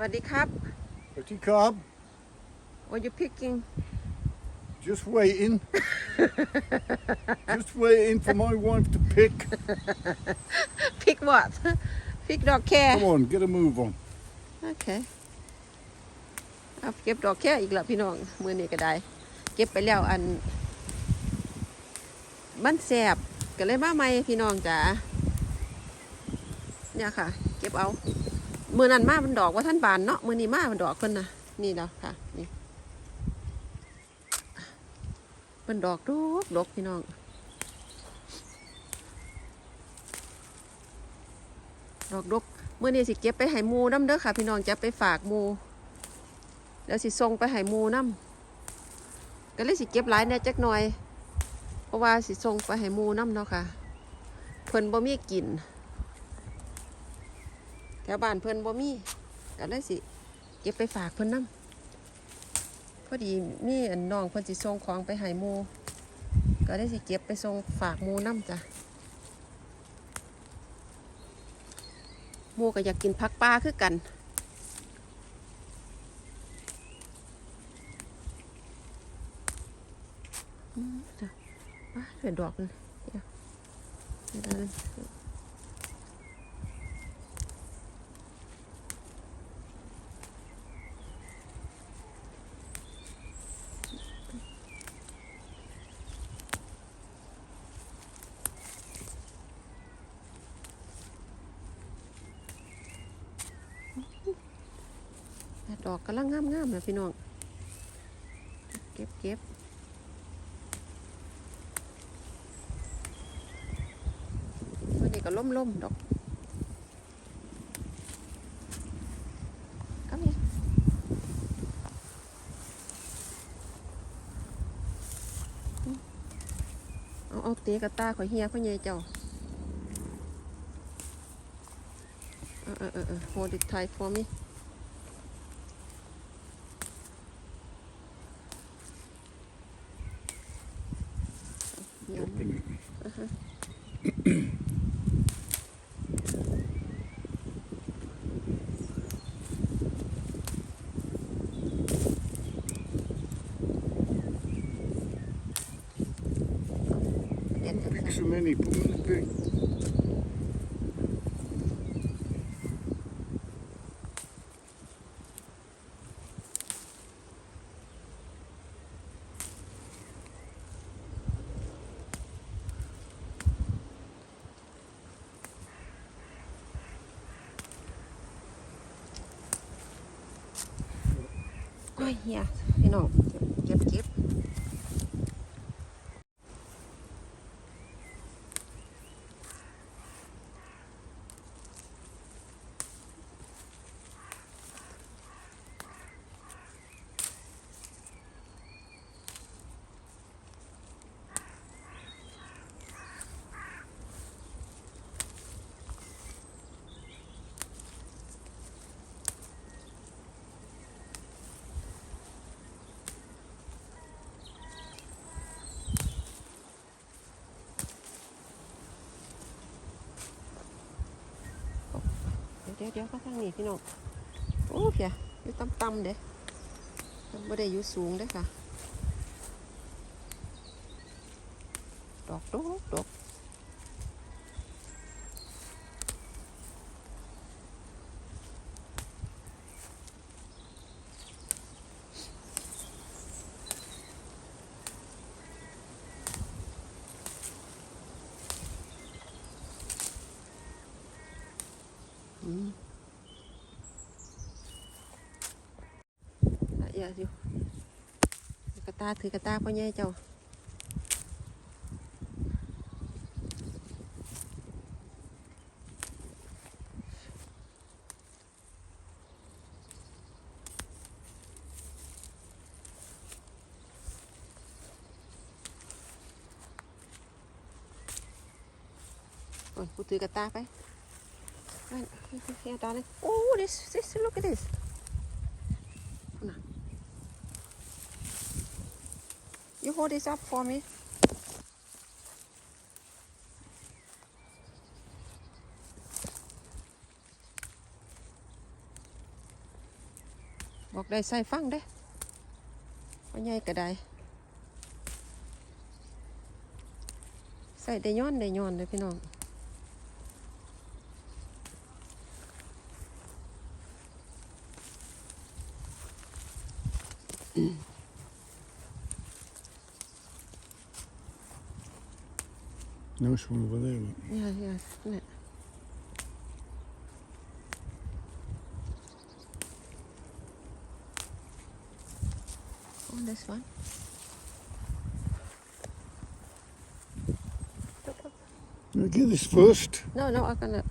วัสดีครับ Pretty cob, What you picking just waiting. just waiting for my wife to pick. pick what pick ดอกแค่ Come on, get a move on. โอเคเอาเก็บดอกแค่อีกแล้วพี่น้องมือนี้ก็ได้ เก็บไปแล้วอันมันแสบก็เลยมาใหม่พี่น้องจ๋าเนี่ยค่ะ เก็บเอา มือนั้นมามันดอกว่าท่านบานเนาะมือนี้มามันดอกเพิ่นนะนี่แล้วค่ะ นี่มันดอกดกดกพี่น้องดอกดกเมื่อนี้สิเก็บไปให้มูน้ำเด้อค่ะ พี่น้องจะไปฝากมูแล้วสิส่งไปให้มูน้ำก็เลยสิเก็บหลายแน่จักหน่อย เพราะว่าสิส่งไปให้มูน้ำเนาะค่ะ เพิ่นบ่มีกิน แถวบ้านเพิ่นบ่มีก็เลยสิ เก็บไปฝากเพิ่นน้ำพอดีมีอันน้องเพิ่นสิส่งของไปให้หมูก็เลยสิเก็บไปส่งฝากหมูน้ำจ้ะหมูก็อยากกินผักปลาคือกันอืมจ้ะว้าเป็นดอกเลยเดี๋ยวเดี๋ยว อกกำลังงามๆนะพี่น้อง เก็บเก็บวันนี้ก็ล่มล่มๆดอกเอานี่อืมเอาเอาเตะกับตาข่อยเฮียพ่อใหญ่เจ้าเออเออเออเออ hold it tight for me ยำ Looking at me. เด็ด Pick so many, put them in the bin. โอ้ยเฮียพี่น้องเก็บเก็บเดี๋ยวเดี๋ยวเดี๋ยวก็ทางนี้พี่น้องโอ้เพียอยู่ต่ำๆเด้มันไม่ได้อยู่สูงเด้ค่ะ ดอกดอกดอกอืม ละเอียดอยู่กระตาถือกระตาพ่อใหญ่เจ้าโอ้ยกูถือกระตาไปนั่นเฮียตาเลยโอ้ this this look at this น่ะ you hold this up for me บอกได้ใส่ฟังเด้ว่าใหญ่ก็ได้ใส่ได้ย้อนได้ย้อนเลยพี่น้อง Nice one over there. Look. เนี่ยเนี่ยเนี่ยโอ้ this one You get this first. no no I'm gonna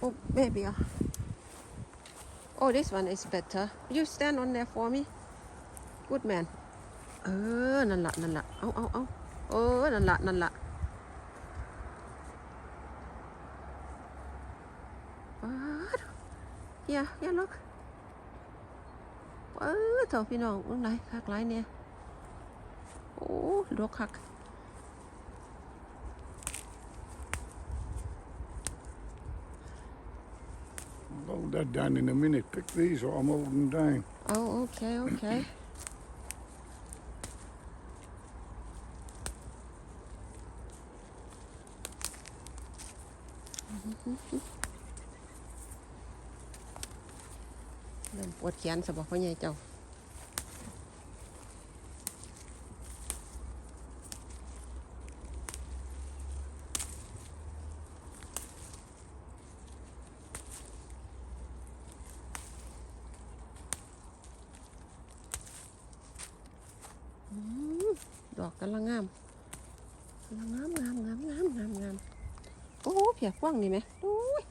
Oh, maybe. uh, Oh, this one is better. You stand on there for me. Good man. เออ นั่นละนั่นละเอาเอาเอาเออ นั่นละนั่นละป๊าดเฮียเฮียลูกเออเจ้าพี่น้องอุ้งไรคักไรเนี่ย โอ้ดกคัก I'll hold that down in a minute. Pick these or I'm holding down. เอาโอเค โอเค เริ่มปวดแขนสบอกพ่อใหญ่เจ้า ดอกกำลังงามกำลังงามงามงามงามงามงามโอ้เพียกว้างนี่ไหมโอ้ย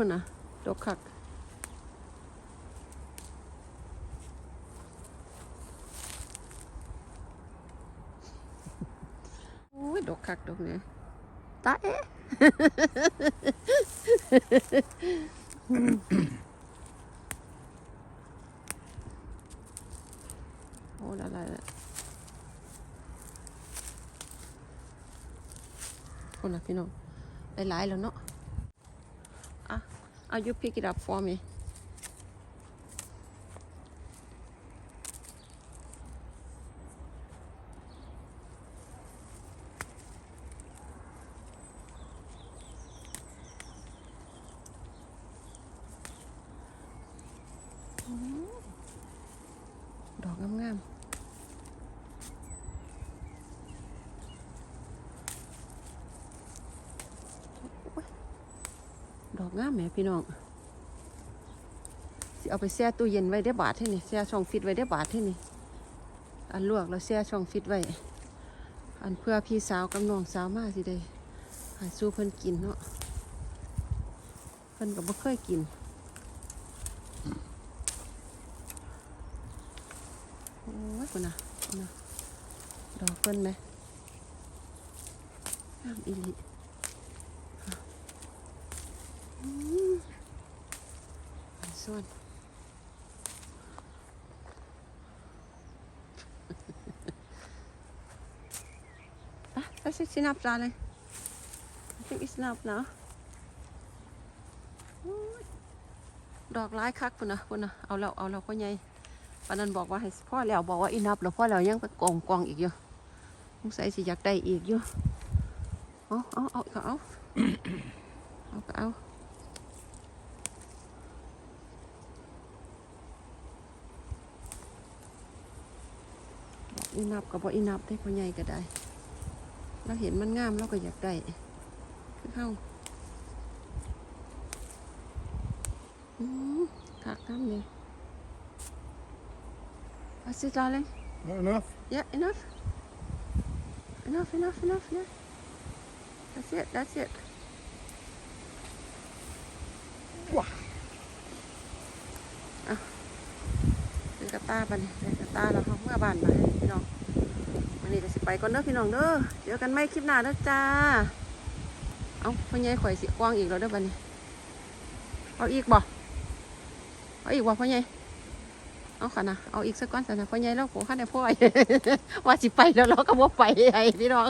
พุ่นนะดอกคักโอ้ยดอกคักดอกเนี่ยตาเอ๊ะ โอ้ละละละคนนะพี่น้องหลายๆแล้วเนาะอะเอา you pick it up for me ดอกงามๆโอ้ย ดอกงามแหมพี่น้องสิเอาไปแช่ตู้เย็นไว้ได้บาทที่นี่แช่ช่องฟิตไว้ได้บาทที่นี่อันลวกแล้วแช่ช่องฟิตไว้ อันเพื่อพี่สาวกับน้องสาวมาสิได้ห้สู้เพิ่นกินเนาะเพิ่นก็บ่เคยกินโอ้ยคุณนะนะดอกเพิ่นไหมงามอีหลี อืมอันส่วนอะ that's it enough darling I think it's enough now โอ้ยดอกร้ายคักพุ่นนะพุ่นนะเอาแล้วเอาแล้วพ่อใหญ่ปานนั้นบอกว่าให้พ่อแล้วบอกว่าอินับแล้วพ่อแล้วยังไปกองกองอีกอยู่สงสัยสิอยากได้อีกอยู่เอาเอาเอาก็เอาเอาก็เอา อกอีนับกับบอกอีนับได้พอใหญ่ก็ได้ เราเห็นมันงามเราก็อยากได้ คือเข้าอืมถักน้ำเลย What's it, darling? Not enough? Yeah, enough. Enough, enough, enough, yeah. That's it, that's it. ว้า เป็นกระ ตาบันเป็กระตาแล้วเขาเมื่อบ้านมาให้พี่น้องวันนี้ก็สิไปก่อนเด้อพี่น้องเด้อเจอกันไม่คลิปหน้าเด้อจ้า เอาพ่อใหญ่ข่อยสิกว้างอีกแล้วเด้อบัดนี้ เอาอีกบ่เอาอีกบ่พ่อใหญ่เอาค่ะนะเอาอีกสักก้อนสักนะพ่อใหญ่เราโผล่ข้าในพ่อยว่าสิไปแล้วเราก็บ่ไปไอ้พี่น้อง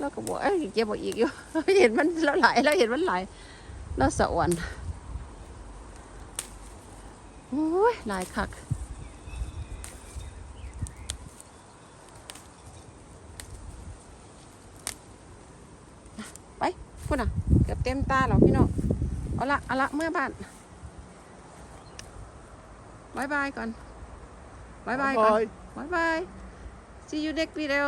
เราก็บอกเอ้ยเก็บบอกอีกอยู่เห็นมันแล้วหลายแล้วเห็นมันไหลายแล้วสะอ่อนโอ้ยหลายคัก ไป พูดน่ะเกือบเต็มตาแล้วพี่น้องเอาละเอาละเมื่อบ้านบายบายก่อนบายบายก่อน Bye. บายบาย see you next video